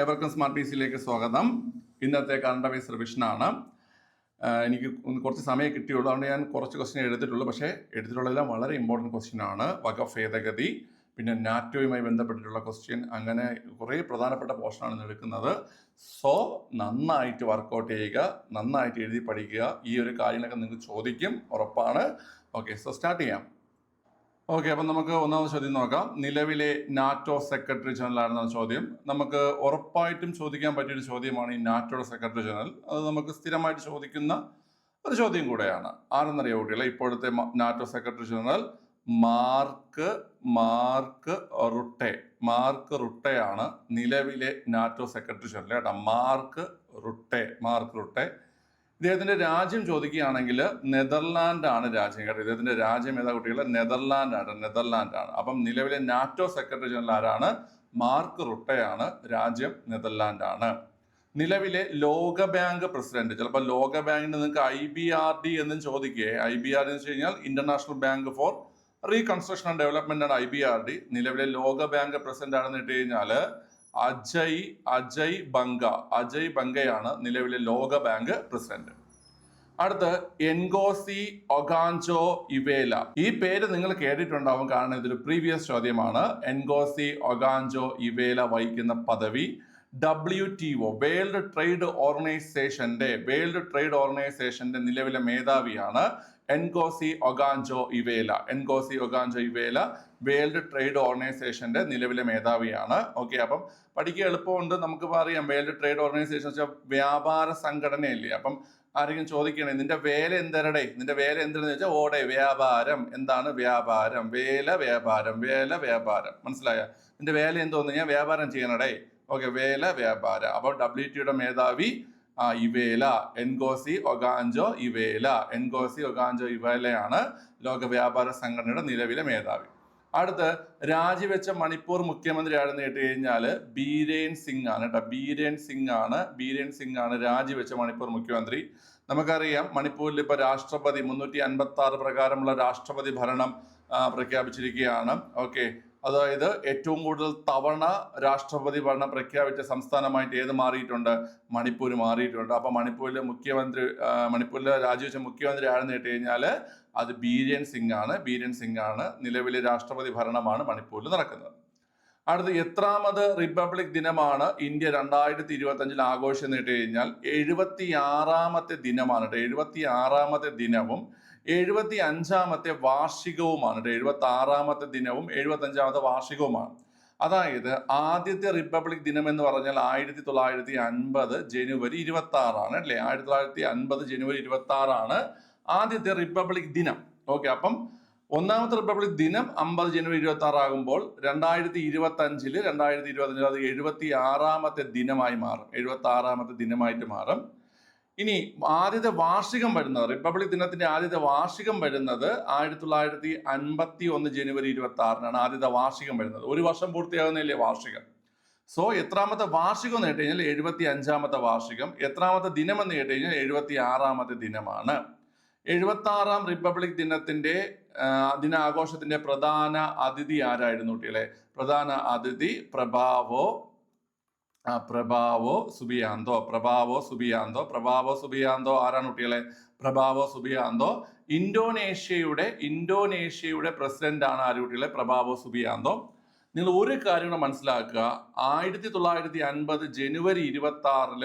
എവർക്കും smart P സിയിലേക്ക് സ്വാഗതം. ഇന്നത്തെ കറണ്ട് അഫയർസ് റിവിഷനാണ്. എനിക്ക് കുറച്ച് സമയം കിട്ടിയുള്ളൂ. അതുകൊണ്ട് ഞാൻ കുറച്ച് ക്വസ്റ്റ്യൻ എടുത്തിട്ടുള്ളൂ. പക്ഷേ എടുത്തിട്ടുള്ളതെല്ലാം വളരെ ഇമ്പോർട്ടന്റ് ക്വസ്റ്റ്യൻ ആണ്. വക ഭേദഗതി പിന്നെ നാറ്റോയുമായി ബന്ധപ്പെട്ടിട്ടുള്ള ക്വസ്റ്റ്യൻ അങ്ങനെ കുറേ പ്രധാനപ്പെട്ട പോർഷനാണ് എടുക്കുന്നത്. സോ നന്നായിട്ട് വർക്കൗട്ട് ചെയ്യുക നന്നായിട്ട് എഴുതി പഠിക്കുക. ഈ ഒരു കാര്യങ്ങളൊക്കെ നിങ്ങൾക്ക് ചോദിക്കും ഉറപ്പാണ്. ഓക്കെ സോ സ്റ്റാർട്ട് ചെയ്യാം. ഓക്കെ അപ്പം നമുക്ക് ഒന്നാമത് ചോദ്യം നോക്കാം. നിലവിലെ നാറ്റോ സെക്രട്ടറി ജനറൽ ആയിരുന്ന ചോദ്യം. നമുക്ക് ഉറപ്പായിട്ടും ചോദിക്കാൻ പറ്റിയ ഒരു ചോദ്യമാണ് ഈ നാറ്റോയുടെ സെക്രട്ടറി ജനറൽ. അത് നമുക്ക് സ്ഥിരമായിട്ട് ചോദിക്കുന്ന ഒരു ചോദ്യം കൂടെയാണ്. ആരെന്നറിയാം കുട്ടികളെ? ഇപ്പോഴത്തെ NATO secretary general Mark Mark Rutte. Mark റുട്ടെയാണ് നിലവിലെ നാറ്റോ സെക്രട്ടറി ജനറൽ കേട്ടോ മാർക്ക് റുട്ടെ മാർക്ക് റുട്ടെ. ഇദ്ദേഹത്തിന്റെ രാജ്യം ചോദിക്കുകയാണെങ്കിൽ നെതർലാൻഡ് ആണ് രാജ്യം കേട്ടോ. ഇദ്ദേഹത്തിന്റെ രാജ്യം ഏതാ കുട്ടികളെ? നെതർലാൻഡ് ആണ് നെതർലാൻഡ് ആണ് അപ്പം നിലവിലെ നാറ്റോ സെക്രട്ടറി ജനറൽ ആരാണ്? മാർക്ക് റുട്ടയാണ് രാജ്യം നെതർലാൻഡ് ആണ് നിലവിലെ ലോക ബാങ്ക് പ്രസിഡന്റ് ചിലപ്പോൾ ലോക ബാങ്കിന് നിങ്ങൾക്ക് ഐ ബി ആർ ഡി എന്നും ചോദിക്കുകയെ ഐ ബി ആർ ഡി എന്ന് വെച്ച് കഴിഞ്ഞാൽ international bank for reconstruction and development ആണ് ഐ ബി ആർ ഡി. നിലവിലെ ലോക ബാങ്ക് പ്രസിഡന്റ് ആണെന്ന് ഇട്ട് കഴിഞ്ഞാൽ അജയ് അജയ് ബംഗ. അജയ് ബംഗയാണ് നിലവിലെ ലോക ബാങ്ക് പ്രസിഡന്റ്. അടുത്ത് എൻഗോസി ഒഗാഞ്ചോ ഇവേല. ഈ പേര് നിങ്ങൾ കേട്ടിട്ടുണ്ടാവും കാരണം ഇതൊരു പ്രീവിയസ് ചോദ്യമാണ്. എൻഗോസി ഒഗാഞ്ചോ ഇവേല വഹിക്കുന്ന പദവി W T O world trade ഓർഗനൈസേഷന്റെ വേൾഡ് ട്രേഡ് ഓർഗനൈസേഷന്റെ നിലവിലെ മേധാവിയാണ് Ngozi Okonjo Iweala. Ngozi Okonjo Iweala world trade ഓർഗനൈസേഷന്റെ നിലവിലെ മേധാവിയാണ്. ഓക്കെ അപ്പം പഠിക്കുക എളുപ്പമുണ്ട്. നമുക്ക് അറിയാം വേൾഡ് ട്രേഡ് ഓർഗനൈസേഷൻ വെച്ചാൽ വ്യാപാര സംഘടനയല്ലേ. അപ്പം ആരെങ്കിലും ചോദിക്കണേ നിന്റെ വേല എന്തരടെ? നിന്റെ വേല എന്തരെന്ന് വെച്ചാൽ ഓടെ വ്യാപാരം. എന്താണ് വ്യാപാരം? വേല വ്യാപാരം വേല വ്യാപാരം. മനസ്സിലായ? നിന്റെ വേല എന്തോന്ന്? ഞാൻ വ്യാപാരം ചെയ്യണടേ. ഓക്കെ വേല വ്യാപാരം. അപ്പോൾ ഡബ്ല്യു ടിയുടെ മേധാവി ആ ഇവേല എൻഗോസി ഒഗാഞ്ചോ ഇവേല എൻഗോസി ഒഗാഞ്ചോ ഇവേലയാണ് ലോക വ്യാപാര സംഘടനയുടെ നിലവിലെ മേധാവി. അടുത്ത് രാജിവെച്ച മണിപ്പൂർ മുഖ്യമന്ത്രി ആരെന്ന് കേട്ട് കഴിഞ്ഞാൽ ബീരേൻ സിംഗ് ആണ് കേട്ടോ. ബീരേൻ സിംഗ് ആണ്. ബീരേൻ സിംഗ് ആണ് രാജിവെച്ച മണിപ്പൂർ മുഖ്യമന്ത്രി. നമുക്കറിയാം മണിപ്പൂരിൽ ഇപ്പൊ രാഷ്ട്രപതി മുന്നൂറ്റി അൻപത്തി ആറ് പ്രകാരമുള്ള രാഷ്ട്രപതി ഭരണം പ്രഖ്യാപിച്ചിരിക്കുകയാണ്. ഓക്കെ. അതായത് ഏറ്റവും കൂടുതൽ തവണ രാഷ്ട്രപതി ഭരണം പ്രഖ്യാപിച്ച സംസ്ഥാനമായിട്ട് ഏത് മാറിയിട്ടുണ്ട്? മണിപ്പൂർ മാറിയിട്ടുണ്ട്. അപ്പൊ മണിപ്പൂരിലെ മുഖ്യമന്ത്രി മണിപ്പൂരിലെ രാജിവെച്ച മുഖ്യമന്ത്രി ആരെന്ന് കേട്ട് കഴിഞ്ഞാൽ അത് ബീരേൻ സിംഗ് ആണ് ബീരേൻ സിംഗ് ആണ് നിലവിലെ രാഷ്ട്രപതി ഭരണമാണ് മണിപ്പൂരിൽ നടക്കുന്നത്. അടുത്ത എത്രാമത് റിപ്പബ്ലിക് ദിനമാണ് ഇന്ത്യ രണ്ടായിരത്തി ഇരുപത്തി അഞ്ചിൽ ആഘോഷം നേട്ട് കഴിഞ്ഞാൽ എഴുപത്തി ആറാമത്തെ ദിനമാണ് എഴുപത്തി ആറാമത്തെ ദിനവും എഴുപത്തി അഞ്ചാമത്തെ വാർഷികവുമാണ് എഴുപത്തി ആറാമത്തെ ദിനവും എഴുപത്തി അഞ്ചാമത്തെ വാർഷികവുമാണ്. അതായത് ആദ്യത്തെ റിപ്പബ്ലിക് ദിനം എന്ന് പറഞ്ഞാൽ ആയിരത്തി തൊള്ളായിരത്തി അൻപത് ജനുവരി ഇരുപത്തി ആറാണ് അല്ലേ? ആയിരത്തി തൊള്ളായിരത്തി അൻപത് ജനുവരി ഇരുപത്തി ആറാണ് ആദ്യത്തെ റിപ്പബ്ലിക് ദിനം. ഓക്കെ അപ്പം ഒന്നാമത്തെ റിപ്പബ്ലിക് ദിനം അമ്പത് ജനുവരി ഇരുപത്തി ആറ് ആകുമ്പോൾ രണ്ടായിരത്തി ഇരുപത്തി അഞ്ചിൽ രണ്ടായിരത്തി ഇരുപത്തി അഞ്ചിൽ അത് എഴുപത്തി ആറാമത്തെ ദിനമായി മാറും. എഴുപത്തി ആറാമത്തെ ദിനമായിട്ട് മാറും. ഇനി ആദ്യത്തെ വാർഷികം വരുന്നത് റിപ്പബ്ലിക് ദിനത്തിന്റെ ആദ്യത്തെ വാർഷികം വരുന്നത് ആയിരത്തി തൊള്ളായിരത്തി അൻപത്തി ഒന്ന് ജനുവരി ഇരുപത്തി ആറിനാണ് ആദ്യത്തെ വാർഷികം വരുന്നത്. ഒരു വർഷം പൂർത്തിയാകുന്നില്ലേ വാർഷികം? സോ എത്രാമത്തെ വാർഷികം എന്ന് കേട്ട് കഴിഞ്ഞാൽ എഴുപത്തി അഞ്ചാമത്തെ വാർഷികം. എത്രാമത്തെ ദിനം എന്ന് കേട്ട് കഴിഞ്ഞാൽ എഴുപത്തി ആറാമത്തെ ദിനമാണ്. എഴുപത്തി ആറാം റിപ്പബ്ലിക് ദിനത്തിന്റെ ദിനാഘോഷത്തിന്റെ പ്രധാന അതിഥി ആരായിരുന്നു കുട്ടികളെ? പ്രധാന അതിഥി Prabowo Prabowo Subianto Prabowo Subianto Prabowo Subianto ആരാണ് കുട്ടികളെ? പ്രഭാവോ സുബിയാന്തോ ഇന്തോനേഷ്യയുടെ പ്രസിഡന്റ് ആണ് ആര് കുട്ടികളെ? പ്രഭാവോ സുബിയാന്തോ നിങ്ങൾ ഒരു കാര്യം കൂടെ മനസ്സിലാക്കുക. ആയിരത്തി തൊള്ളായിരത്തി അൻപത് ജനുവരി ഇരുപത്തി ആറിൽ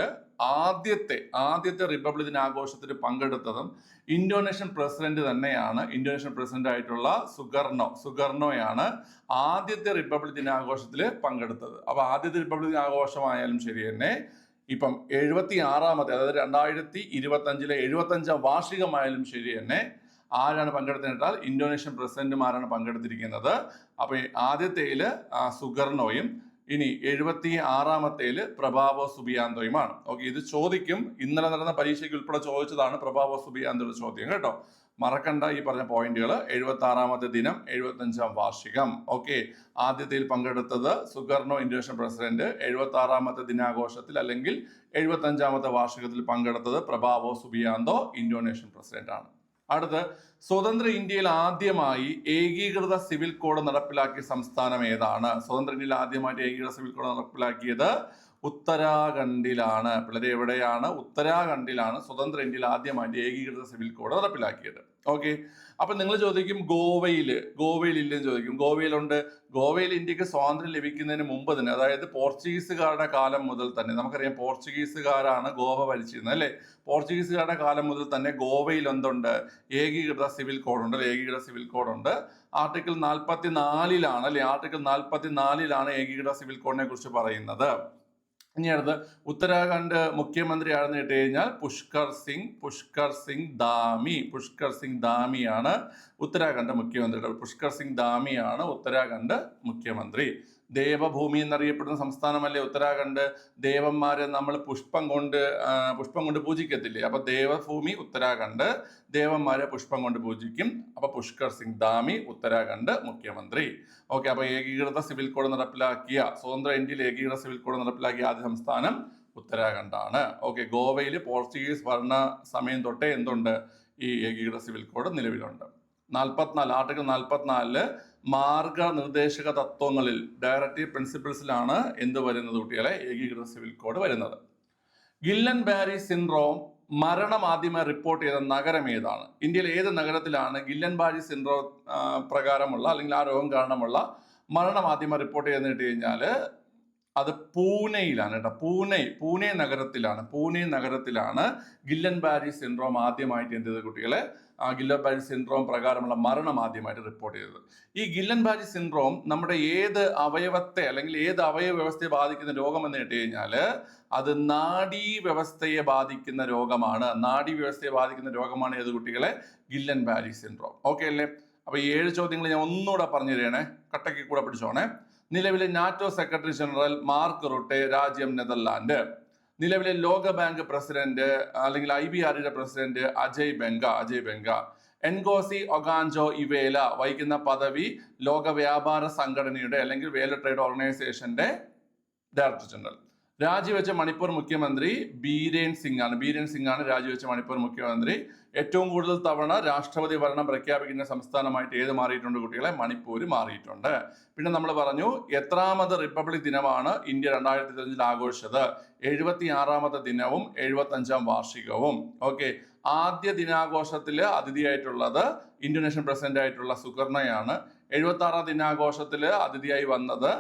ആദ്യത്തെ ആദ്യത്തെ റിപ്പബ്ലിക് ദിനാഘോഷത്തിൽ പങ്കെടുത്തതും ഇന്തോനേഷ്യൻ പ്രസിഡന്റ് തന്നെയാണ്. ഇന്തോനേഷ്യൻ പ്രസിഡന്റ് ആയിട്ടുള്ള സുഗർണോ സുഗർണോയാണ് ആദ്യത്തെ റിപ്പബ്ലിക് ദിനാഘോഷത്തിൽ പങ്കെടുത്തത്. അപ്പൊ ആദ്യത്തെ റിപ്പബ്ലിക് ദിനാഘോഷമായാലും ശരി തന്നെ ഇപ്പം എഴുപത്തി ആറാമത്തെ അതായത് രണ്ടായിരത്തി ഇരുപത്തി അഞ്ചിലെ എഴുപത്തി അഞ്ചാം വാർഷികമായാലും ശരി തന്നെ ആരാണ് പങ്കെടുത്തതെന്നാൽ ഇന്തോനേഷ്യൻ പ്രസിഡന്റുമാരാണ് പങ്കെടുത്തിരിക്കുന്നത്. അപ്പോൾ ഈ ആദ്യത്തേൽ സുഗർണോയും ഇനി എഴുപത്തി ആറാമത്തേൽ പ്രഭാവോ സുബിയാന്തോയുമാണ്. ഓക്കെ ഇത് ചോദിക്കും. ഇന്നലെ നടന്ന പരീക്ഷയ്ക്ക് ഉൾപ്പെടെ ചോദിച്ചതാണ് പ്രഭാവോ സുബിയാന്തോയുടെ ചോദ്യം കേട്ടോ. മറക്കണ്ട ഈ പറഞ്ഞ പോയിന്റുകൾ എഴുപത്തി ആറാമത്തെ ദിനം എഴുപത്തി അഞ്ചാം വാർഷികം. ഓക്കെ ആദ്യത്തിൽ പങ്കെടുത്തത് സുഗർണോ ഇന്തോനേഷ്യൻ പ്രസിഡന്റ്. എഴുപത്തി ആറാമത്തെ ദിനാഘോഷത്തിൽ അല്ലെങ്കിൽ എഴുപത്തി അഞ്ചാമത്തെ വാർഷികത്തിൽ പങ്കെടുത്തത് പ്രഭാവോ സുബിയാന്തോ ഇന്തോനേഷ്യൻ പ്രസിഡന്റ് ആണ് അടുത്ത് സ്വതന്ത്ര ഇന്ത്യയിൽ ആദ്യമായി ഏകീകൃത സിവിൽ കോഡ് നടപ്പിലാക്കിയ സംസ്ഥാനം ഏതാണ്? സ്വതന്ത്ര ഇന്ത്യയിൽ ആദ്യമായിട്ട് ഏകീകൃത സിവിൽ കോഡ് നടപ്പിലാക്കിയത് ഉത്തരാഖണ്ഡിലാണ്. പിള്ളേർ എവിടെയാണ്? ഉത്തരാഖണ്ഡിലാണ് സ്വതന്ത്ര ഇന്ത്യയിൽ ആദ്യമായിട്ട് ഏകീകൃത സിവിൽ കോഡ് നടപ്പിലാക്കിയത്. ഓക്കെ. അപ്പൊ നിങ്ങൾ ചോദിക്കും ഗോവയിൽ ഗോവയിൽ ഇല്ലെന്ന് ചോദിക്കും. ഗോവയിലുണ്ട്. ഗോവയിൽ ഇന്ത്യയ്ക്ക് സ്വാതന്ത്ര്യം ലഭിക്കുന്നതിന് മുമ്പ് തന്നെ അതായത് പോർച്ചുഗീസുകാരുടെ കാലം മുതൽ തന്നെ നമുക്കറിയാം പോർച്ചുഗീസുകാരാണ് ഗോവ ഭരിച്ചിരുന്നത് അല്ലെ? പോർച്ചുഗീസുകാരുടെ കാലം മുതൽ തന്നെ ഗോവയിൽ എന്തുണ്ട്? ഏകീകൃത സിവിൽ കോഡ് ഉണ്ട് ഏകീകൃത സിവിൽ കോഡ് ഉണ്ട് ആർട്ടിക്കിൾ നാൽപ്പത്തി നാലിലാണ് അല്ലെ? ആർട്ടിക്കിൾ നാൽപ്പത്തി നാലിലാണ് ഏകീകൃത സിവിൽ കോഡിനെ കുറിച്ച് പറയുന്നത്. ഇനി അടുത്ത് ഉത്തരാഖണ്ഡ് മുഖ്യമന്ത്രി ആണെന്ന് കേട്ട് കഴിഞ്ഞാൽ പുഷ്കർ സിംഗ് പുഷ്കർ സിംഗ് ദാമി പുഷ്കർ സിംഗ് ദാമിയാണ് ഉത്തരാഖണ്ഡ് മുഖ്യമന്ത്രി പുഷ്കർ സിംഗ് ദാമിയാണ് ഉത്തരാഖണ്ഡ് മുഖ്യമന്ത്രി. ദേവഭൂമി എന്നറിയപ്പെടുന്ന സംസ്ഥാനമല്ലേ ഉത്തരാഖണ്ഡ്? ദേവന്മാരെ നമ്മൾ പുഷ്പം കൊണ്ട് പുഷ്പം കൊണ്ട് പൂജിക്കത്തില്ലേ? അപ്പൊ ദേവഭൂമി ഉത്തരാഖണ്ഡ് ദേവന്മാരെ പുഷ്പം കൊണ്ട് പൂജിക്കും. അപ്പൊ പുഷ്കർ സിംഗ് ധാമി ഉത്തരാഖണ്ഡ് മുഖ്യമന്ത്രി. ഓക്കെ അപ്പൊ ഏകീകൃത സിവിൽ കോഡ് നടപ്പിലാക്കിയ സ്വതന്ത്ര ഇന്ത്യയിൽ ഏകീകൃത സിവിൽ കോഡ് നടപ്പിലാക്കിയ ആദ്യ സംസ്ഥാനം ഉത്തരാഖണ്ഡാണ്. ഓക്കെ ഗോവയിൽ പോർച്ചുഗീസ് ഭരണ സമയം തൊട്ടേ എന്തുണ്ട്? ഈ ഏകീകൃത സിവിൽ കോഡ് നിലവിലുണ്ട്. നാൽപ്പത്തിനാല് ആർട്ടിക്കിൾ നാൽപ്പത്തിനാലിൽ മാർഗനിർദ്ദേശക തത്വങ്ങളിൽ ഡയറക്റ്റീവ് പ്രിൻസിപ്പിൾസിലാണ് എന്ത് വരുന്നത് കുട്ടികളെ? ഏകീകൃത സിവിൽ കോഡ് വരുന്നത്. ഗില്ലൻ ബാരി സിൻഡ്രോം മരണം ആദ്യമായി റിപ്പോർട്ട് ചെയ്ത നഗരം ഏതാണ്? ഇന്ത്യയിലെ ഏത് നഗരത്തിലാണ് ഗില്ലൻ ബാരി സിൻഡ്രോം പ്രകാരമുള്ള അല്ലെങ്കിൽ ആ രോഗം കാരണമുള്ള മരണം ആദ്യമായി റിപ്പോർട്ട് ചെയ്തെന്ന് കേട്ട് കഴിഞ്ഞാൽ അത് പൂനെയിലാണ് കേട്ടോ. പൂനെ പൂനെ നഗരത്തിലാണ്. പൂനെ നഗരത്തിലാണ് ഗില്ലൻ ബാരി സിൻഡ്രോം ആദ്യമായിട്ട് എന്ത് ചെയ്തത് കുട്ടികളെ? ഗില്ലൻ ബാജി സിൻഡ്രോം പ്രകാരമുള്ള മരണം ആദ്യമായിട്ട് റിപ്പോർട്ട് ചെയ്തത്. ഈ ഗില്ലൻ ബാജി സിൻഡ്രോം നമ്മുടെ ഏത് അവയവത്തെ അല്ലെങ്കിൽ ഏത് അവയവ വ്യവസ്ഥയെ ബാധിക്കുന്ന രോഗം എന്ന് കേട്ട് കഴിഞ്ഞാൽ അത് നാഡീ വ്യവസ്ഥയെ ബാധിക്കുന്ന രോഗമാണ്. നാഡീ വ്യവസ്ഥയെ ബാധിക്കുന്ന രോഗമാണ് ഏത് കുട്ടികളെ? ഗില്ലൻ ബാജി സിൻഡ്രോം ഓക്കെ അല്ലേ? അപ്പൊ ഈ ഏഴ് ചോദ്യങ്ങൾ ഞാൻ ഒന്നുകൂടെ പറഞ്ഞു തരണേ കട്ടയ്ക്ക് കൂടെ പിടിച്ചോണേ. നിലവിലെ NATO secretary general Mark Rutte രാജ്യം നെതർലാൻഡ്. നിലവിലെ ലോക ബാങ്ക് പ്രസിഡന്റ് അല്ലെങ്കിൽ ഐ ബി ആറിന്റെ president Ajay Banga Ajay Banga. Ngozi Okonjo Iweala വഹിക്കുന്ന പദവി ലോക വ്യാപാര സംഘടനയുടെ അല്ലെങ്കിൽ വേൾഡ് ട്രേഡ് ഓർഗനൈസേഷന്റെ ഡയറക്ടർ ജനറൽ. രാജിവെച്ച മണിപ്പൂർ മുഖ്യമന്ത്രി ബീരേൻ സിംഗ് ആണ് ബീരേൻ സിംഗ് ആണ് രാജിവെച്ച മണിപ്പൂർ മുഖ്യമന്ത്രി. ഏറ്റവും കൂടുതൽ തവണ രാഷ്ട്രപതി ഭരണം പ്രഖ്യാപിക്കുന്ന സംസ്ഥാനമായിട്ട് ഏത് മാറിയിട്ടുണ്ട് കുട്ടികളെ? മണിപ്പൂർ മാറിയിട്ടുണ്ട്. പിന്നെ നമ്മൾ പറഞ്ഞു എത്രാമത് റിപ്പബ്ലിക് ദിനമാണ് ഇന്ത്യ രണ്ടായിരത്തി ഇരുപത്തഞ്ചിൽ ആഘോഷിച്ചത്? എഴുപത്തി ആറാമത്തെ ദിനവും എഴുപത്തി അഞ്ചാം വാർഷികവും. ഓക്കെ. ആദ്യ ദിനാഘോഷത്തിൽ അതിഥിയായിട്ടുള്ളത് ഇന്തോനേഷ്യൻ പ്രസിഡന്റ് ആയിട്ടുള്ള സുകർണയാണ്. എഴുപത്തി ആറാം ദിനാഘോഷത്തിൽ അതിഥിയായി വന്നത്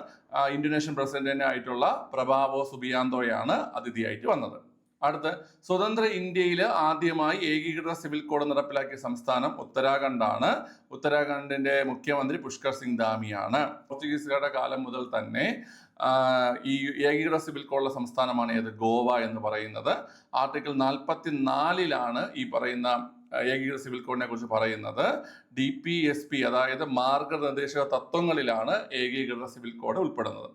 ഇന്തോനേഷ്യൻ പ്രസിഡന്റിനെ ആയിട്ടുള്ള പ്രഭാവോ സുബിയാന്തോയാണ് അതിഥിയായിട്ട് വന്നത്. അടുത്ത് സ്വതന്ത്ര ഇന്ത്യയിൽ ആദ്യമായി ഏകീകൃത സിവിൽ കോഡ് നടപ്പിലാക്കിയ സംസ്ഥാനം ഉത്തരാഖണ്ഡാണ്. ഉത്തരാഖണ്ഡിന്റെ മുഖ്യമന്ത്രി പുഷ്കർ സിംഗ് ധാമിയാണ്. പോർച്ചുഗീസുകാരുടെ കാലം മുതൽ തന്നെ ഈ ഏകീകൃത സിവിൽ കോഡുള്ള സംസ്ഥാനമാണ് ഏത്? ഗോവ എന്ന് പറയുന്നത്. ആർട്ടിക്കിൾ നാൽപ്പത്തി നാലിലാണ് ഈ പറയുന്ന ഏകീകൃത സിവിൽ കോഡിനെ കുറിച്ച് പറയുന്നത് ഡി പി എസ് പി അതായത് മാർഗനിർദ്ദേശക തത്വങ്ങളിലാണ് ഏകീകൃത സിവിൽ കോഡ് ഉൾപ്പെടുന്നത്.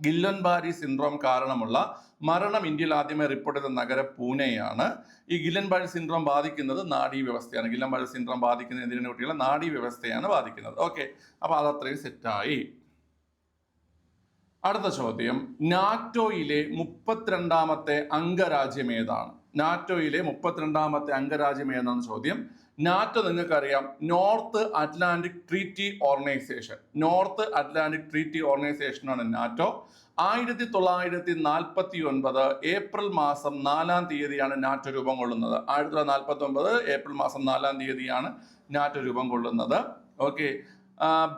ഗില്ലൻ ബാരി സിൻഡ്രോം കാരണമുള്ള മരണം ഇന്ത്യയിൽ ആദ്യമായി റിപ്പോർട്ട് ചെയ്ത നഗരം പൂനെയാണ്. ഈ ഗില്ലൻ ബാരി സിൻഡ്രോം ബാധിക്കുന്നത് നാഡീ വ്യവസ്ഥയാണ്. ഗില്ലൻ ബാരി സിൻഡ്രോം ബാധിക്കുന്ന എന്തിനെ കുട്ടികളെ? നാഡീ വ്യവസ്ഥയാണ് ബാധിക്കുന്നത്. ഓക്കെ അപ്പൊ അതത്രയും സെറ്റായി അടുത്ത ചോദ്യം. നാറ്റോയിലെ മുപ്പത്തിരണ്ടാമത്തെ അംഗരാജ്യം ഏതാണ്? നാറ്റോയിലെ മുപ്പത്തിരണ്ടാമത്തെ അംഗരാജ്യം ഏതാണ് ചോദ്യം. നാറ്റോ നിങ്ങൾക്കറിയാം. North Atlantic treaty organization. North Atlantic treaty ഓർഗനൈസേഷനാണ് NATO. ആയിരത്തി തൊള്ളായിരത്തി നാൽപ്പത്തി ഒൻപത് ഏപ്രിൽ മാസം നാലാം തീയതിയാണ് നാറ്റോ രൂപം കൊള്ളുന്നത്. ആയിരത്തി തൊള്ളായിരത്തി നാൽപ്പത്തി ഒൻപത് ഏപ്രിൽ മാസം നാലാം തീയതിയാണ് നാറ്റോ രൂപം കൊള്ളുന്നത്. ഓക്കെ.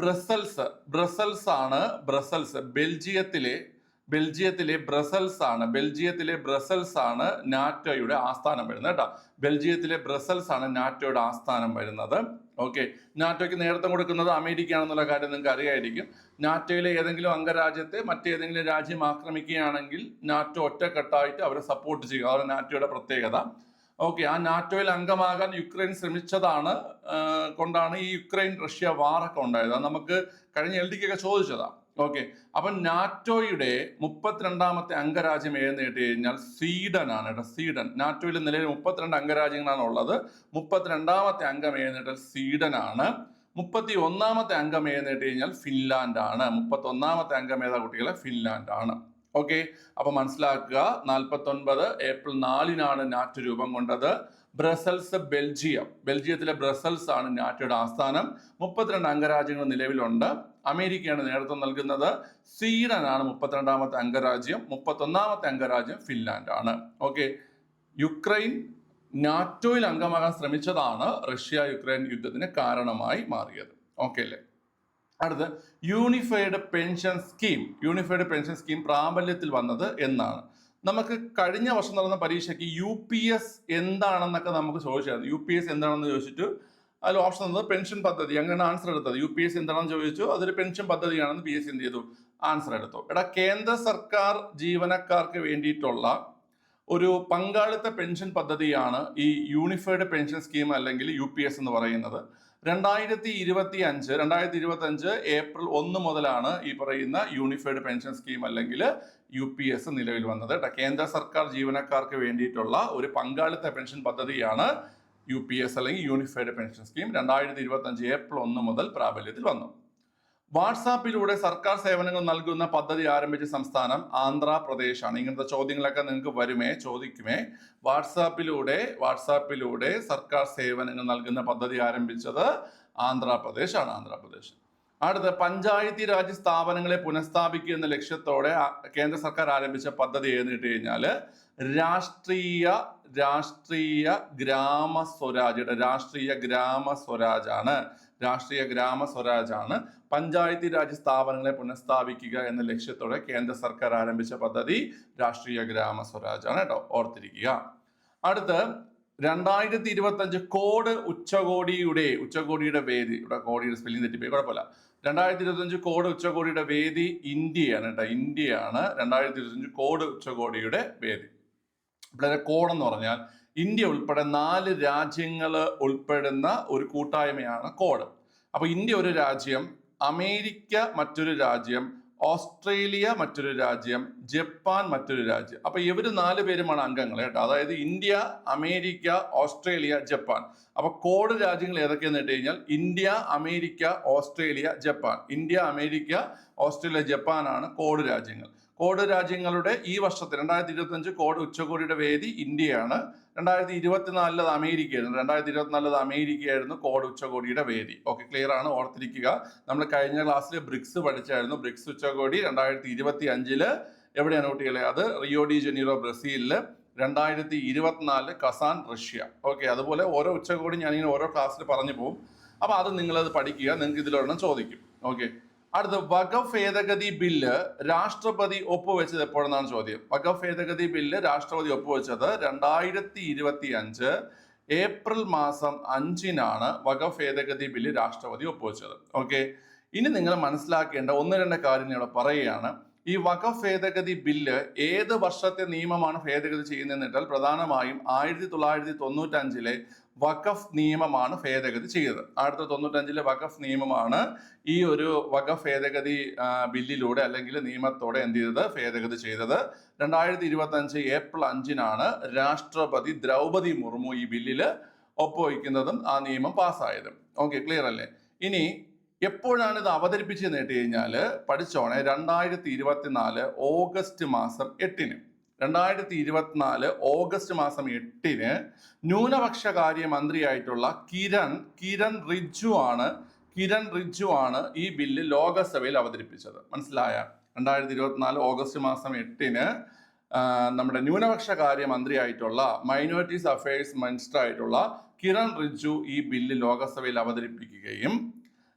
Brussels Brussels. ആണ് ബ്രസൽസ് ബെൽജിയത്തിലെ ബെൽജിയത്തിലെ ബ്രസൽസ് ആണ് ബെൽജിയത്തിലെ ബ്രസൽസ് ആണ് നാറ്റോയുടെ ആസ്ഥാനം വരുന്നത് കേട്ടോ. ബെൽജിയത്തിലെ ബ്രസൽസ് ആണ് നാറ്റോയുടെ ആസ്ഥാനം വരുന്നത്. ഓക്കെ നാറ്റോയ്ക്ക് നേതൃത്വം കൊടുക്കുന്നത് അമേരിക്ക ആണെന്നുള്ള കാര്യം നിങ്ങൾക്ക് അറിയായിരിക്കും. നാറ്റോയിലെ ഏതെങ്കിലും അംഗരാജ്യത്തെ മറ്റേതെങ്കിലും രാജ്യം ആക്രമിക്കുകയാണെങ്കിൽ നാറ്റോ ഒറ്റക്കെട്ടായിട്ട് അവരെ സപ്പോർട്ട് ചെയ്യുക. അതാണ് നാറ്റോയുടെ പ്രത്യേകത. ഓക്കെ ആ നാറ്റോയിൽ അംഗമാകാൻ യുക്രൈൻ ശ്രമിച്ചതാണ് കൊണ്ടാണ് ഈ യുക്രൈൻ റഷ്യ വാറൊക്കെ ഉണ്ടായത്. നമുക്ക് കഴിഞ്ഞ എൽ ഡിക്കൊക്കെ ചോദിച്ചതാ. ഓക്കെ അപ്പം നാറ്റോയുടെ മുപ്പത്തിരണ്ടാമത്തെ അംഗരാജ്യം എഴുന്നേറ്റ് കഴിഞ്ഞാൽ സ്വീഡൻ ആണ് കേട്ടോ സ്വീഡൻ. നാറ്റോയിൽ നിലവിൽ മുപ്പത്തിരണ്ട് അംഗരാജ്യങ്ങളാണ് ഉള്ളത് മുപ്പത്തിരണ്ടാമത്തെ അംഗം എഴുന്നേറ്റാൽ ആണ് മുപ്പത്തി ഒന്നാമത്തെ അംഗം എഴുന്നേറ്റ് കഴിഞ്ഞാൽ ഫിൻലാൻഡ് ആണ് മുപ്പത്തി ഒന്നാമത്തെ അംഗം ഏതാ കുട്ടികളെ? ആണ് ഓക്കെ അപ്പൊ മനസ്സിലാക്കുക നാൽപ്പത്തി ഒൻപത് ഏപ്രിൽ നാലിനാണ് നാറ്റോ രൂപം കൊണ്ടത്. Brussels Belgium. ബെൽജിയത്തിലെ ബ്രസൽസ് ആണ് നാറ്റോയുടെ ആസ്ഥാനം. മുപ്പത്തിരണ്ട് അംഗരാജ്യങ്ങൾ നിലവിലുണ്ട്. അമേരിക്കയാണ് നേതൃത്വം നൽകുന്നത്. സ്വീഡനാണ് മുപ്പത്തിരണ്ടാമത്തെ അംഗരാജ്യം. മുപ്പത്തൊന്നാമത്തെ അംഗരാജ്യം ഫിൻലാൻഡ് ആണ് ഓക്കെ. യുക്രൈൻ നാറ്റോയിൽ അംഗമാകാൻ ശ്രമിച്ചതാണ്. റഷ്യ യുക്രൈൻ യുദ്ധത്തിന് കാരണമായി മാറിയത്. ഓക്കെ അല്ലേ? അടുത്ത് unified pension scheme. Unified pension scheme പ്രാബല്യത്തിൽ വന്നത് എന്നാണ്. നമുക്ക് കഴിഞ്ഞ വർഷം നടന്ന പരീക്ഷയ്ക്ക് യു പി എസ് എന്താണെന്നൊക്കെ നമുക്ക് ചോദിച്ചായിരുന്നു. യു പി എസ് എന്താണെന്ന് ചോദിച്ചിട്ട് അതിൽ ഓപ്ഷൻ തന്നത് പെൻഷൻ പദ്ധതി. അങ്ങനെയാണ് ആൻസർ എടുത്തത്. യു പി എസ് എന്താണെന്ന് ചോദിച്ചു. അതൊരു പെൻഷൻ പദ്ധതിയാണെന്ന് പി എസ് എന്ത് ചെയ്തു? ആൻസർ എടുത്തു. എടാ കേന്ദ്ര സർക്കാർ ജീവനക്കാർക്ക് വേണ്ടിയിട്ടുള്ള ഒരു പങ്കാളിത്ത പെൻഷൻ പദ്ധതിയാണ് ഈ യൂണിഫൈഡ് പെൻഷൻ സ്കീം അല്ലെങ്കിൽ യു എന്ന് പറയുന്നത്. രണ്ടായിരത്തി ഇരുപത്തി അഞ്ച് രണ്ടായിരത്തി ഇരുപത്തി അഞ്ച് ഏപ്രിൽ ഒന്ന് മുതലാണ് ഈ പറയുന്ന യൂണിഫൈഡ് പെൻഷൻ സ്കീം അല്ലെങ്കിൽ യു പി എസ് നിലവിൽ വന്നത്. കേന്ദ്ര സർക്കാർ ജീവനക്കാർക്ക് വേണ്ടിയിട്ടുള്ള ഒരു പങ്കാളിത്ത പെൻഷൻ പദ്ധതിയാണ് യു പി എസ് അല്ലെങ്കിൽ യൂണിഫൈഡ് പെൻഷൻ സ്കീം രണ്ടായിരത്തി ഇരുപത്തി അഞ്ച് ഏപ്രിൽ ഒന്ന് മുതൽ പ്രാബല്യത്തിൽ വന്നു വാട്സാപ്പിലൂടെ സർക്കാർ സേവനങ്ങൾ നൽകുന്ന പദ്ധതി ആരംഭിച്ച സംസ്ഥാനം ആന്ധ്രാപ്രദേശാണ്. ഇങ്ങനത്തെ ചോദ്യങ്ങളൊക്കെ നിങ്ങൾക്ക് വരുമേ ചോദിക്കുമേ. വാട്സാപ്പിലൂടെ വാട്സാപ്പിലൂടെ സർക്കാർ സേവനങ്ങൾ നൽകുന്ന പദ്ധതി ആരംഭിച്ചത് ആന്ധ്രാപ്രദേശാണ് ആന്ധ്രാപ്രദേശ്. അടുത്ത പഞ്ചായത്തി രാജ് സ്ഥാപനങ്ങളെ പുനഃസ്ഥാപിക്കുക എന്ന ലക്ഷ്യത്തോടെ കേന്ദ്ര സർക്കാർ ആരംഭിച്ച പദ്ധതി ഏതെന്ന് ഇട്ട് കഴിഞ്ഞാൽ രാഷ്ട്രീയ രാഷ്ട്രീയ ഗ്രാമ സ്വരാജ് രാഷ്ട്രീയ ഗ്രാമ സ്വരാജ് ആണ് രാഷ്ട്രീയ ഗ്രാമ സ്വരാജ് ആണ് പഞ്ചായത്തി രാജ് സ്ഥാപനങ്ങളെ പുനഃസ്ഥാപിക്കുക എന്ന ലക്ഷ്യത്തോടെ കേന്ദ്ര സർക്കാർ ആരംഭിച്ച പദ്ധതി രാഷ്ട്രീയ ഗ്രാമ സ്വരാജ് ആണ് കേട്ടോ. ഓർത്തിരിക്കുക. അടുത്ത് രണ്ടായിരത്തി ഇരുപത്തി അഞ്ച് കോഡ് ഉച്ചകോടിയുടെ ഉച്ചകോടിയുടെ വേദി ഇവിടെ കോടിയുടെ സ്പെല്ലിംഗ് തെറ്റിപ്പോയി കുഴപ്പമില്ല. രണ്ടായിരത്തി ഇരുപത്തി അഞ്ച് കോഡ് ഉച്ചകോടിയുടെ വേദി ഇന്ത്യയാണ് കേട്ടോ. ഇന്ത്യയാണ് രണ്ടായിരത്തി ഇരുപത്തി അഞ്ച് കോഡ് ഉച്ചകോടിയുടെ വേദി. ഇവിടെ കോഡ് എന്ന് പറഞ്ഞാൽ ഇന്ത്യ ഉൾപ്പെടെ നാല് രാജ്യങ്ങൾ ഉൾപ്പെടുന്ന ഒരു കൂട്ടായ്മയാണ് കോഡ് അപ്പൊ ഇന്ത്യ ഒരു രാജ്യം അമേരിക്ക മറ്റൊരു രാജ്യം ഓസ്ട്രേലിയ മറ്റൊരു രാജ്യം ജപ്പാൻ മറ്റൊരു രാജ്യം. അപ്പൊ ഇവർ നാല് പേരുമാണ് അംഗങ്ങൾ കേട്ടോ. അതായത് ഇന്ത്യ അമേരിക്ക ഓസ്ട്രേലിയ ജപ്പാൻ. അപ്പൊ കോഡ് രാജ്യങ്ങൾ ഏതൊക്കെയെന്ന് ഇട്ട് കഴിഞ്ഞാൽ India America Australia Japan. India America Australia ജപ്പാനാണ് Quad രാജ്യങ്ങൾ. കോഡ് രാജ്യങ്ങളുടെ ഈ വർഷത്തെ രണ്ടായിരത്തി ഇരുപത്തി അഞ്ച് കോഡ് ഉച്ചകോടിയുടെ വേദി ഇന്ത്യയാണ്. രണ്ടായിരത്തി ഇരുപത്തിനാലിലത് അമേരിക്കയായിരുന്നു. രണ്ടായിരത്തി ഇരുപത്തിനാലിലത് അമേരിക്കയായിരുന്നു കോഡ് ഉച്ചകോടിയുടെ വേദി. ഓക്കെ ക്ലിയർ ആണ്? ഓർത്തിരിക്കുക. നമ്മൾ കഴിഞ്ഞ ക്ലാസ്സിൽ ബ്രിക്സ് പഠിച്ചായിരുന്നു. ബ്രിക്സ് ഉച്ചകോടി രണ്ടായിരത്തി ഇരുപത്തി അഞ്ചിൽ എവിടെയാണ് കുട്ടികളെ? അത് റിയോ ഡി ജനീറോ ബ്രസീലിൽ രണ്ടായിരത്തി ഇരുപത്തിനാലിൽ കസാൻ റഷ്യ. ഓക്കെ അതുപോലെ ഓരോ ഉച്ചകോടി ഞാനിങ്ങനെ ഓരോ ക്ലാസ്സിൽ പറഞ്ഞു പോകും. അപ്പോൾ അത് നിങ്ങളത് പഠിക്കുക. നിങ്ങൾക്ക് ഇതിലൊരെണ്ണം ചോദിക്കും. ഓക്കെ അടുത്ത വഖഫ് ഭേദഗതി ബില്ല് രാഷ്ട്രപതി ഒപ്പുവെച്ചത് എപ്പോഴെന്നാണ് ചോദ്യം? വഖഫ് ഭേദഗതി ബില്ല് രാഷ്ട്രപതി ഒപ്പുവെച്ചത് രണ്ടായിരത്തി ഇരുപത്തി അഞ്ച് ഏപ്രിൽ മാസം അഞ്ചിനാണ് വഖഫ് ഭേദഗതി ബില്ല് രാഷ്ട്രപതി ഒപ്പുവെച്ചത്. ഓക്കെ? ഇനി നിങ്ങൾ മനസ്സിലാക്കേണ്ട ഒന്ന് രണ്ട് കാര്യം ഇവിടെ പറയുകയാണ്. ഈ വഖഫ് ഭേദഗതി ബില്ല് ഏത് വർഷത്തെ നിയമമാണ് ഭേദഗതി ചെയ്യുന്നതെന്ന് വെച്ചാൽ പ്രധാനമായും ആയിരത്തി തൊള്ളായിരത്തി തൊണ്ണൂറ്റഞ്ചിലെ വഖഫ് നിയമമാണ് ഭേദഗതി ചെയ്തത്. ആയിരത്തി തൊണ്ണൂറ്റഞ്ചിലെ വഖഫ് നിയമമാണ് ഈ ഒരു വഖഫ് ഭേദഗതി ബില്ലിലൂടെ അല്ലെങ്കിൽ നിയമത്തോടെ എന്ത് ചെയ്തത്? ഭേദഗതി ചെയ്തത്. രണ്ടായിരത്തി ഇരുപത്തി അഞ്ച് ഏപ്രിൽ അഞ്ചിനാണ് രാഷ്ട്രപതി ദ്രൗപതി മുർമു ഈ ബില്ലിൽ ഒപ്പുവയ്ക്കുന്നതും ആ നിയമം പാസ്സായതും. ഓക്കെ ക്ലിയർ അല്ലേ? ഇനി എപ്പോഴാണ് ഇത് അവതരിപ്പിച്ചതെന്ന് കേട്ട് കഴിഞ്ഞാൽ പഠിച്ചോണെ രണ്ടായിരത്തി ഇരുപത്തിനാല് ഓഗസ്റ്റ് മാസം എട്ടിന്. രണ്ടായിരത്തി ഇരുപത്തിനാല് ഓഗസ്റ്റ് മാസം എട്ടിന് ന്യൂനപക്ഷ കാര്യ മന്ത്രിയായിട്ടുള്ള കിരൺ കിരൺ റിജു ആണ് കിരൺ റിജു ആണ് ഈ ബില്ല് ലോകസഭയിൽ അവതരിപ്പിച്ചത്. മനസ്സിലായ? രണ്ടായിരത്തി ഇരുപത്തിനാല് ഓഗസ്റ്റ് മാസം എട്ടിന് നമ്മുടെ ന്യൂനപക്ഷ കാര്യ മന്ത്രിയായിട്ടുള്ള മൈനോറിറ്റീസ് അഫയേഴ്സ് മിനിസ്റ്റർ ആയിട്ടുള്ള കിരൺ റിജു ഈ ബില്ല് ലോകസഭയിൽ അവതരിപ്പിക്കുകയും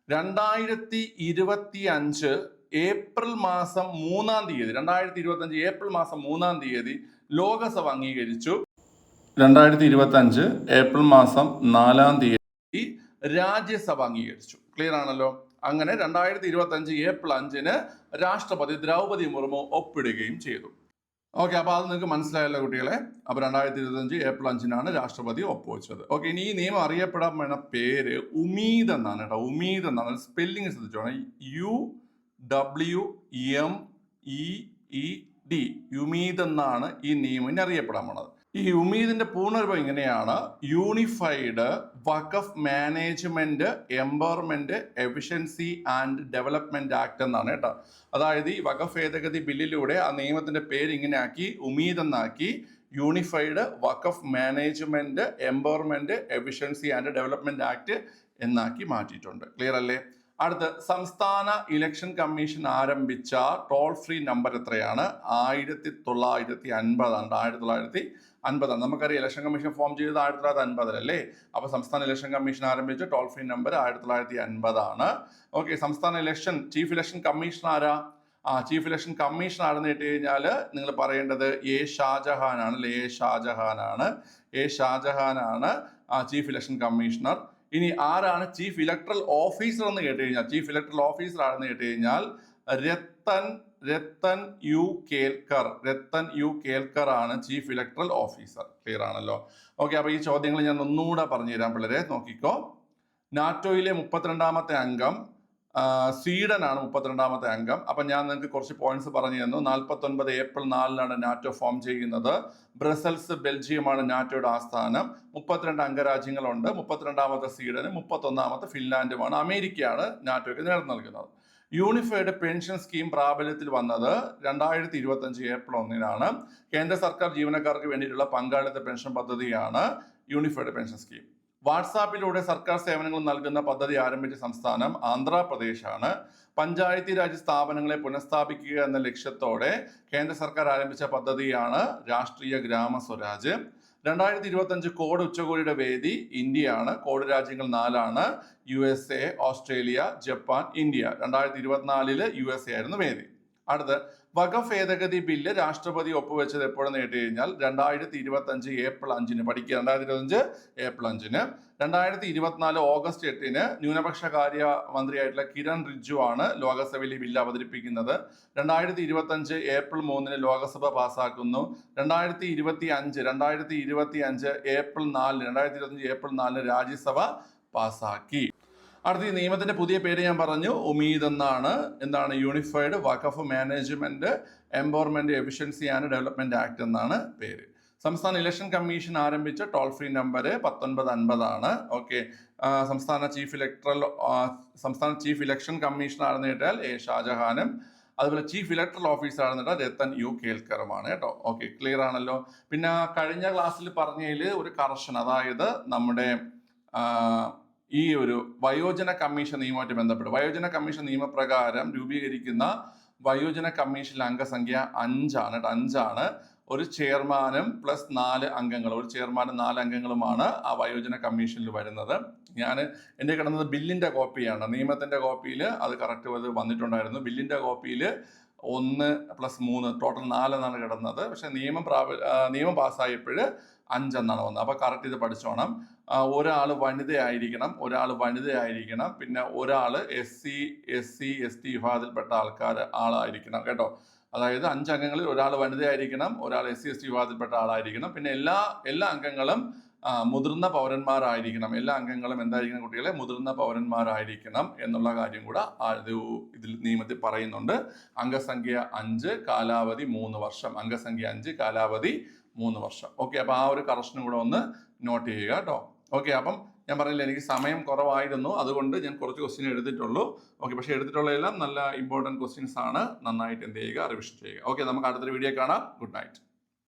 രണ്ടായിരത്തി ഇരുപത്തി അഞ്ച് ഏപ്രിൽ മാസം മൂന്നാം തീയതി രണ്ടായിരത്തി ഇരുപത്തി അഞ്ച് ഏപ്രിൽ മാസം മൂന്നാം തീയതി ലോകസഭ അംഗീകരിച്ചു. രണ്ടായിരത്തി ഇരുപത്തി അഞ്ച് ഏപ്രിൽ മാസം നാലാം തീയതി രാജ്യസഭ അംഗീകരിച്ചു. ക്ലിയർ ആണല്ലോ? അങ്ങനെ രണ്ടായിരത്തി ഇരുപത്തി അഞ്ച് ഏപ്രിൽ അഞ്ചിന് രാഷ്ട്രപതി ദ്രൗപതി മുർമു ഒപ്പിടുകയും ചെയ്തു. ഓക്കെ അപ്പോൾ അത് നിങ്ങൾക്ക് മനസ്സിലായല്ലോ കുട്ടികളെ? അപ്പോൾ രണ്ടായിരത്തി ഇരുപത്തഞ്ച് ഏപ്രിൽ അഞ്ചിനാണ് രാഷ്ട്രപതി ഒപ്പുവെച്ചത്. ഓക്കെ ഇനി ഈ നിയമം അറിയപ്പെടാൻ പേര് ഉമീദ് എന്നാണ് കേട്ടോ. ഉമീദ് എന്നാണ്. സ്പെല്ലിംഗ് ശ്രദ്ധിച്ചോണം. U W M E E D Umeed എന്നാണ് ഈ നിയമം അറിയപ്പെടാൻ പോണത്. ഈ യുമീദിന്റെ പൂർണരൂപം ഇങ്ങനെയാണ് unified Waqf management empowerment efficiency and development act എന്നാണ് കേട്ടോ. അതായത് ഈ വഖഫ് ഭേദഗതി ബില്ലിലൂടെ ആ നിയമത്തിന്റെ പേര് ഇങ്ങനെ ആക്കി ഉമീദ് എന്നാക്കി unified Waqf management empowerment efficiency and development act എന്നാക്കി മാറ്റിയിട്ടുണ്ട്. ക്ലിയർ അല്ലേ? അടുത്ത് സംസ്ഥാന ഇലക്ഷൻ കമ്മീഷൻ ആരംഭിച്ച ടോൾ ഫ്രീ നമ്പർ എത്രയാണ്? ആയിരത്തി തൊള്ളായിരത്തി അൻപതാണ് ആയിരത്തി തൊള്ളായിരത്തി അൻപതാണ് നമുക്കറിയാം ഇലക്ഷൻ കമ്മീഷൻ ഫോം ചെയ്തത് ആയിരത്തി തൊള്ളായിരത്തി അൻപതിലല്ലേ അപ്പോൾ സംസ്ഥാന ഇലക്ഷൻ കമ്മീഷൻ ആരംഭിച്ച ടോൾ ഫ്രീ നമ്പർ ആയിരത്തി തൊള്ളായിരത്തി അൻപതാണ് ഓക്കെ സംസ്ഥാന ഇലക്ഷൻ ചീഫ് ഇലക്ഷൻ കമ്മീഷൻ ആരാ? ആ ചീഫ് ഇലക്ഷൻ കമ്മീഷൻ ആരെന്ന് കേട്ട് കഴിഞ്ഞാൽ നിങ്ങൾ പറയേണ്ടത് എ ഷാജഹാനാണ്. അല്ലെ? എ ഷാജഹാനാണ്. എ ഷാജഹാനാണ് ആ ചീഫ് ഇലക്ഷൻ കമ്മീഷണർ ഇനി ആരാണ് ചീഫ് ഇലക്ട്രൽ ഓഫീസർ എന്ന് കേട്ട് കഴിഞ്ഞാൽ ചീഫ് ഇലക്ട്രൽ ഓഫീസർ ആണെന്ന് കേട്ട് കഴിഞ്ഞാൽ രത്തൻ രത്തൻ യു കേൽക്കർ രത്തൻ യു കേൽക്കർ ആണ് ചീഫ് ഇലക്ട്രൽ ഓഫീസർ ക്ലിയർ ആണല്ലോ? ഓക്കെ അപ്പൊ ഈ ചോദ്യങ്ങൾ ഞാൻ ഒന്നുകൂടെ പറഞ്ഞു തരാം പിള്ളേരെ. നോക്കിക്കോ. നാറ്റോയിലെ മുപ്പത്തിരണ്ടാമത്തെ അംഗം സ്വീഡനാണ് മുപ്പത്തിരണ്ടാമത്തെ അംഗം. അപ്പൊ ഞാൻ നിങ്ങൾക്ക് കുറച്ച് പോയിന്റ്സ് പറഞ്ഞു തന്നു. നാൽപ്പത്തൊൻപത് ഏപ്രിൽ നാലിനാണ് നാറ്റോ ഫോം ചെയ്യുന്നത്. ബ്രസൽസ് ബെൽജിയമാണ് നാറ്റോയുടെ ആസ്ഥാനം. മുപ്പത്തിരണ്ട് അംഗരാജ്യങ്ങളുണ്ട്. മുപ്പത്തിരണ്ടാമത്തെ സ്വീഡന് മുപ്പത്തൊന്നാമത്തെ ഫിൻലാൻഡുമാണ് അമേരിക്കയാണ് നാറ്റോയ്ക്ക് നേതൃത്വം നൽകുന്നത്. യൂണിഫൈഡ് പെൻഷൻ സ്കീം പ്രാബല്യത്തിൽ വന്നത് രണ്ടായിരത്തി ഇരുപത്തഞ്ച് ഏപ്രിൽ ഒന്നിനാണ്. കേന്ദ്ര സർക്കാർ ജീവനക്കാർക്ക് വേണ്ടിയിട്ടുള്ള പങ്കാളിത്ത പെൻഷൻ പദ്ധതിയാണ് യൂണിഫൈഡ് പെൻഷൻ സ്കീം വാട്സാപ്പിലൂടെ സർക്കാർ സേവനങ്ങൾ നൽകുന്ന പദ്ധതി ആരംഭിച്ച സംസ്ഥാനം ആന്ധ്രാപ്രദേശാണ്. പഞ്ചായത്തി രാജ് സ്ഥാപനങ്ങളെ പുനഃസ്ഥാപിക്കുക എന്ന ലക്ഷ്യത്തോടെ കേന്ദ്ര സർക്കാർ ആരംഭിച്ച പദ്ധതിയാണ് രാഷ്ട്രീയ ഗ്രാമ സ്വരാജ്. രണ്ടായിരത്തി ഇരുപത്തഞ്ച് കോഡ് ഉച്ചകോടിയുടെ വേദി ഇന്ത്യയാണ്. കോഡ് രാജ്യങ്ങൾ നാലാണ്. U S A Australia Japan India. രണ്ടായിരത്തി ഇരുപത്തിനാലിൽ യു എസ് എ ആയിരുന്നു വേദി. അടുത്ത് വഖഫ് ഭേദഗതി ബില്ല് രാഷ്ട്രപതി ഒപ്പുവെച്ചത് എപ്പോഴെന്ന് കേട്ട് കഴിഞ്ഞാൽ രണ്ടായിരത്തി ഇരുപത്തി അഞ്ച് ഏപ്രിൽ അഞ്ചിന് പഠിക്കുക. രണ്ടായിരത്തി ഇരുപത്തഞ്ച് ഏപ്രിൽ അഞ്ചിന്. രണ്ടായിരത്തി ഇരുപത്തിനാല് ഓഗസ്റ്റ് എട്ടിന് ന്യൂനപക്ഷ കാര്യ മന്ത്രിയായിട്ടുള്ള കിരൺ റിജ്ജു ആണ് ലോകസഭയിൽ ഈ ബില്ല് അവതരിപ്പിക്കുന്നത്. രണ്ടായിരത്തി ഇരുപത്തഞ്ച് ഏപ്രിൽ മൂന്നിന് ലോകസഭ പാസ്സാക്കുന്നു രണ്ടായിരത്തി ഇരുപത്തി അഞ്ച് രണ്ടായിരത്തി ഇരുപത്തി അഞ്ച് ഏപ്രിൽ നാലിന് രണ്ടായിരത്തി ഇരുപത്തഞ്ച് ഏപ്രിൽ നാലിന് രാജ്യസഭ പാസ്സാക്കി അടുത്ത ഈ നിയമത്തിന്റെ പുതിയ പേര് ഞാൻ പറഞ്ഞു ഉമീദ് എന്നാണ്. എന്താണ്? Unified Waqf management empowerment efficiency and development act എന്നാണ് പേര്. സംസ്ഥാന ഇലക്ഷൻ കമ്മീഷൻ ആരംഭിച്ച ടോൾ ഫ്രീ നമ്പർ പത്തൊൻപത് അൻപതാണ് ഓക്കെ സംസ്ഥാന ചീഫ് ഇലക്ട്രൽ സംസ്ഥാന ചീഫ് ഇലക്ഷൻ കമ്മീഷൻ ആണെന്ന് കേട്ടാൽ എ. ഷാജഹാനും അതുപോലെ ചീഫ് ഇലക്ടറൽ ഓഫീസർ ആണെന്ന് കേട്ടാൽ രത്തൻ യു. കേൽക്കറുമാണ് കേട്ടോ. ഓക്കെ ക്ലിയർ ആണല്ലോ. പിന്നെ കഴിഞ്ഞ ക്ലാസ്സിൽ പറഞ്ഞതിൽ ഒരു കറക്ഷൻ അതായത് നമ്മുടെ ഈ ഒരു വയോജന കമ്മീഷൻ നിയമവുമായിട്ട് ബന്ധപ്പെട്ട് വയോജന കമ്മീഷൻ നിയമപ്രകാരം രൂപീകരിക്കുന്ന വയോജന കമ്മീഷനിലെ അംഗസംഖ്യ അഞ്ചാണ് അഞ്ചാണ്. ഒരു ചെയർമാനും പ്ലസ് നാല് അംഗങ്ങൾ ഒരു ചെയർമാനും നാല് അംഗങ്ങളുമാണ് ആ വയോജന കമ്മീഷനിൽ വരുന്നത്. ഞാൻ എന്റെ കിടന്നത് ബില്ലിന്റെ കോപ്പിയാണ്. നിയമത്തിന്റെ കോപ്പിയിൽ അത് കറക്റ്റ് അത് വന്നിട്ടുണ്ടായിരുന്നു. ബില്ലിന്റെ കോപ്പിയിൽ ഒന്ന് പ്ലസ് മൂന്ന് ടോട്ടൽ നാലെന്നാണ് കിടന്നത്. പക്ഷേ നിയമം പ്രാബ ആ, നിയമം പാസ്സായപ്പോൾ അഞ്ചെന്നാണ് വന്നത്. അപ്പോൾ കറക്റ്റ് ഇത് പഠിച്ചോണം. ഒരാൾ വനിതയായിരിക്കണം ഒരാൾ വനിതയായിരിക്കണം പിന്നെ ഒരാൾ S C S C S T വിഭാഗത്തിൽപ്പെട്ട ആൾക്കാർ ആളായിരിക്കണം കേട്ടോ. അതായത് അഞ്ച് അംഗങ്ങളിൽ ഒരാൾ വനിതയായിരിക്കണം ഒരാൾ എസ് സി എസ് ടി വിഭാഗത്തിൽപ്പെട്ട ആളായിരിക്കണം. പിന്നെ എല്ലാ എല്ലാ അംഗങ്ങളും മുതിർന്ന പൗരന്മാരായിരിക്കണം. എല്ലാ അംഗങ്ങളും എന്തായിരിക്കണം കുട്ടികളെ? മുതിർന്ന പൗരന്മാരായിരിക്കണം എന്നുള്ള കാര്യം കൂടെ ഇതിൽ നിയമത്തിൽ പറയുന്നുണ്ട്. അംഗസംഖ്യ അഞ്ച് കാലാവധി മൂന്ന് വർഷം. അംഗസംഖ്യ അഞ്ച് കാലാവധി മൂന്ന് വർഷം. ഓക്കെ അപ്പോൾ ആ ഒരു കറക്ഷനും കൂടെ ഒന്ന് നോട്ട് ചെയ്യുക കേട്ടോ. ഓക്കെ അപ്പം ഞാൻ പറഞ്ഞില്ല എനിക്ക് സമയം കുറവായിരുന്നു. അതുകൊണ്ട് ഞാൻ കുറച്ച് ക്വസ്റ്റ്യൻ എടുത്തിട്ടുള്ളൂ. ഓക്കെ പക്ഷേ എടുത്തിട്ടുള്ളതെല്ലാം നല്ല ഇമ്പോർട്ടന്റ് ക്വസ്റ്റ്യൻസ് ആണ്. നന്നായിട്ട് എന്ത് ചെയ്യുക റിവിഷൻ ചെയ്യുക. ഓക്കെ നമുക്ക് അടുത്തൊരു വീഡിയോ കാണാം. Good night